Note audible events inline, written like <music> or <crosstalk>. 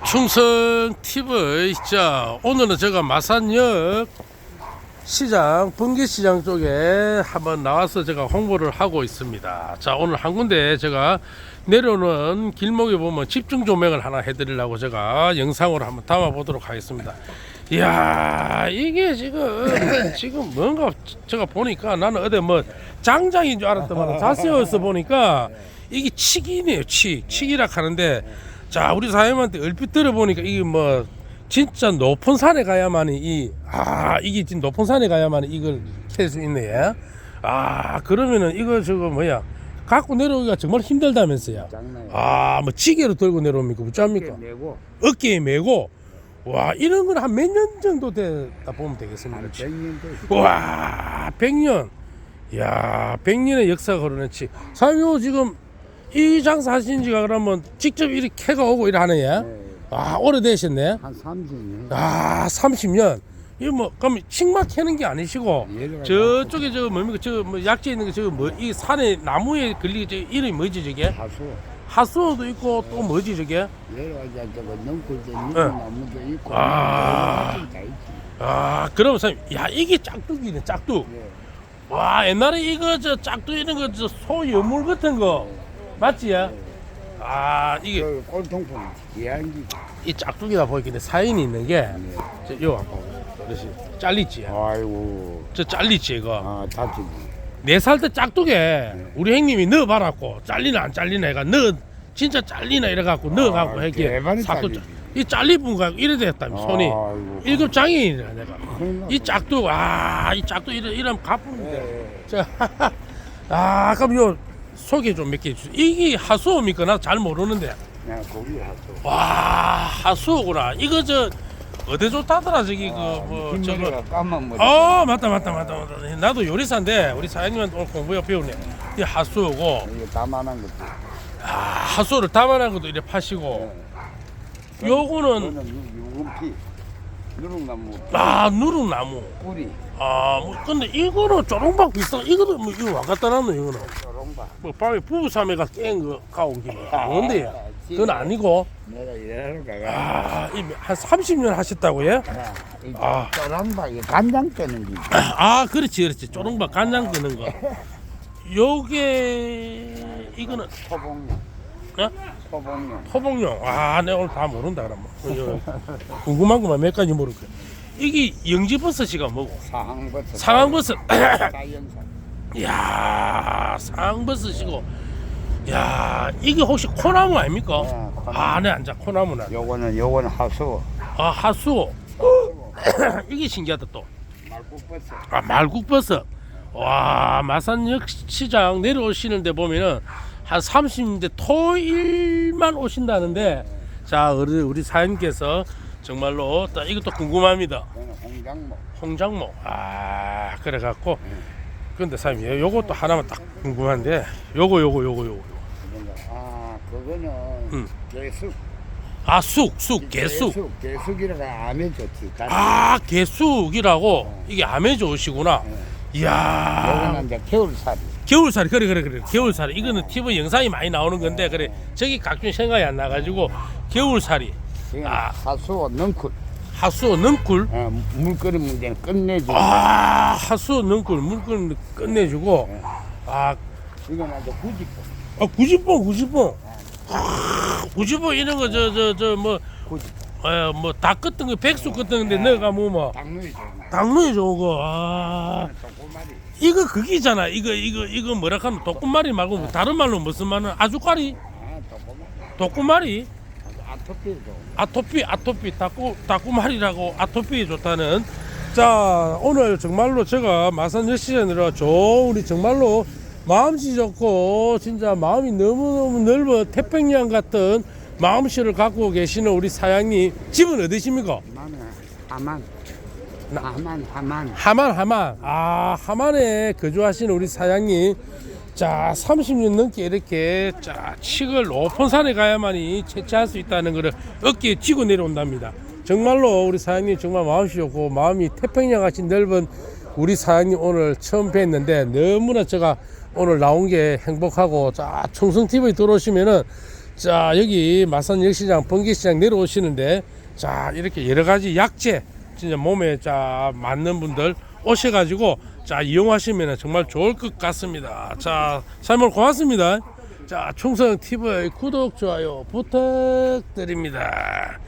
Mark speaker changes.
Speaker 1: 충성 TV 자 오늘은 제가 마산역 시장 번개시장 쪽에 한번 나와서 제가 홍보를 하고 있습니다. 자 오늘 한 군데 제가 내려오는 길목에 보면 집중 조명을 하나 해드리려고 제가 영상으로 한번 담아 보도록 하겠습니다. 이야 이게 지금 <coughs> 지금 뭔가 제가 보니까 나는 어디 뭐 장장인 줄 알았더만 자세히서 보니까 이게 칙이네요 칙 칙이라 하는데 자 우리 사장님한테 얼핏 들어보니까 이게 뭐 진짜 높은 산에 가야만이 이 아 이게 진짜 높은 산에 가야만 이걸 캘 수 있네 아 그러면은 이거 저거 뭐야? 갖고 내려오기가 정말 힘들다면서요?
Speaker 2: 장난.
Speaker 1: 아뭐 지게로 들고 내려옵니까? 어쩝니까? 어깨에 메고. 와 이런 건 한 몇 년 정도 됐다 보면 되겠습니다.
Speaker 2: 한 100년 됐어.
Speaker 1: 와 100년. 야 100년의 역사가 흐르는지 사장님 지금 이 장사 하신 지가 그러면 직접 이렇게 캐가 오고 예?
Speaker 2: 네,
Speaker 1: 아 오래되셨네
Speaker 2: 한 30년.
Speaker 1: 아 30년 이거 뭐 그럼 칡막 캐는 게 아니시고 저쪽에 저 뭡니까 저뭐 약재 있는 거 저거 뭐이 산에 나무에 걸리게 저 이름이 뭐지 저게
Speaker 2: 하수.
Speaker 1: 하수도 있고 또 뭐지 저게
Speaker 2: 내려가자 저거 넘고 저
Speaker 1: 네.
Speaker 2: 나무도 있고.
Speaker 1: 아. 아 그럼 사장님 야 이게 짝뚝이네 짝뚝
Speaker 2: 네.
Speaker 1: 와 옛날에 이거 저 짝도 이런 거 저 소 여물 같은 거 맞지? 아 이게
Speaker 2: 저 꼴통품 기한기.
Speaker 1: 이 짝뚝이다 보니까 사인이 있는 게
Speaker 2: 네.
Speaker 1: 저, 이거 아까 그렇지 잘리지
Speaker 2: 아이고.
Speaker 1: 저 잘리지 이거
Speaker 2: 아 다치기.
Speaker 1: 네살 때 짝뚝에 우리 형님이 넣어봐갖고 잘리나 안 잘리나 얘가 넣어 진짜 잘리나 이래갖고 넣어갖고
Speaker 2: 아,
Speaker 1: 했기에
Speaker 2: 대박이
Speaker 1: 사또
Speaker 2: 잘리지.
Speaker 1: 이 잘리분 가 이래 됐다며 손이
Speaker 2: 아이고.
Speaker 1: 일급 장애인이라 내가
Speaker 2: 큰일.
Speaker 1: 이 짝뚝 아이 짝뚝 이런 이런 가품인데
Speaker 2: 네.
Speaker 1: 자, <laughs> 아, 그럼 요 소개 좀 몇 개 해주세요. 이게 하수오입니까? 나 잘 모르는데.
Speaker 2: 야 거기 하수.
Speaker 1: 와, 하수오구나. 이거 저 어디 좋다더라 저기 그
Speaker 2: 아,
Speaker 1: 뭐 저거.
Speaker 2: 까만 머리.
Speaker 1: 어, 맞다, 맞다, 맞다, 맞다. 나도 요리사인데 우리 사장님한테 오늘 공부해 배우네. 이 하수오고,
Speaker 2: 이게 다만한 것도.
Speaker 1: 아, 하수오를 담아낸 것도 이래 파시고. 요거는
Speaker 2: 이거는 유금피. 누룽나무
Speaker 1: 아 누룩나무.
Speaker 2: 뿌리.
Speaker 1: 아, 뭐 근데 이거는 조롱박 비슷한. 이거도 뭐 이거 와갔다 놨노 이거는.
Speaker 2: 저롱바.
Speaker 1: 뭐 밤에 부부삼회가 깬 거 가온 김에.
Speaker 2: 아,
Speaker 1: 뭔데? 그건 아니고.
Speaker 2: 내가 일하러 가가.
Speaker 1: 아, 이한 30년 하셨다고요?
Speaker 2: 아.
Speaker 1: 아.
Speaker 2: 저런바 이 간장 뜨는 게.
Speaker 1: 아, 그렇지, 그렇지. 조롱박 간장 뜨는 거. 요게 이거는
Speaker 2: 소봉 용.
Speaker 1: 어?
Speaker 2: 소봉용.
Speaker 1: 토봉용. 아, 내가 오늘 다 모른다 그러면. 이거 궁금한 것만 몇 가지 모를 거야. 이게 영지버섯이가 뭐고?
Speaker 2: 상황버섯.
Speaker 1: 상황버섯. <coughs>
Speaker 2: 자연산.
Speaker 1: 이야, 상황버섯이고. 야, 이게 혹시 코나무 아닙니까?
Speaker 2: 네, 코나무.
Speaker 1: 아, 네, 앉아. 코나무나.
Speaker 2: 요거는 요거는 하수.
Speaker 1: 아, 하수. <coughs> 이게 신기하다 또.
Speaker 2: 말국버섯.
Speaker 1: 아, 말국버섯. 와, 마산 역 시장 내려오시는데 보면은 한 30대 토일만 오신다는데 자, 우리, 우리 사장님께서 정말로 딱 이것도 궁금합니다.
Speaker 2: 홍장모.
Speaker 1: 홍장모. 아, 그래 갖고. 근데 사장님, 요것도 하나만 딱 궁금한데 요거, 요거, 요거, 요거.
Speaker 2: 아 그거는
Speaker 1: 음.
Speaker 2: 개숙.
Speaker 1: 아, 쑥, 쑥, 개쑥.
Speaker 2: 개숙이라가 암에 좋지.
Speaker 1: 아, 개쑥이라고 이게 암에 좋으시구나. 이야.
Speaker 2: 요거는 이제 겨울살이.
Speaker 1: 겨울살이 그래 그래 그래 겨울살이 이거는 TV 영상이 많이 나오는 건데 그래 저기 각종 생각이 안 나가지고 겨울살이
Speaker 2: 이거는
Speaker 1: 아.
Speaker 2: 하수 능쿨.
Speaker 1: 하수 능쿨
Speaker 2: 어, 물 끓인 문제는 끝내주고.
Speaker 1: 아 하수 능쿨 물끓 끝내주고 아,
Speaker 2: 이거는 이제 구지고.
Speaker 1: 아 구지뽕 구지뽕 아, 구지뽕 이런 거 저 저 저 뭐
Speaker 2: 구지 고.
Speaker 1: 어, 뭐다 끄던 거 백수 끄던 건데 내가 뭐 뭐
Speaker 2: 당면이 좋은 거.
Speaker 1: 당면이 좋은 거아
Speaker 2: 조그마리.
Speaker 1: 이거 그기잖아 이거 이거 이거 뭐라 하면 독구마리 말고 뭐 다른 말로 무슨 말은 아주까리
Speaker 2: 아 조그마리.
Speaker 1: 독구마리
Speaker 2: 아토피.
Speaker 1: 아토피 아토피 다꾸 다꾸말이라고 아토피에 좋다는 자 오늘 정말로 제가 마산 좋은 우리 정말로 마음씨 좋고 진짜 마음이 너무너무 넓어 태평양 같은 마음씨를 갖고 계시는 우리 사장님 집은 어디십니까?
Speaker 2: 나는 하만.
Speaker 1: 나-
Speaker 2: 하만 하만.
Speaker 1: 하만 하만 아 하만에 거주하시는 우리 사장님 자 30년 넘게 이렇게 자 칡을 높은 산에 가야만이 채취할 수 있다는 것을 어깨에 쥐고 내려온답니다 정말로 우리 사장님 정말 마음이 좋고 마음이 태평양 같이 넓은 우리 사장님 오늘 처음 뵀는데 너무나 제가 오늘 나온 게 행복하고 자 충성TV 들어오시면은 자 여기 마산 역시장 번개시장 내려오시는데 자 이렇게 여러 가지 약재 진짜 몸에 자 맞는 분들 오셔가지고 자 이용하시면 정말 좋을 것 같습니다. 자 오늘 고맙습니다. 자 충성 TV 구독 좋아요 부탁드립니다.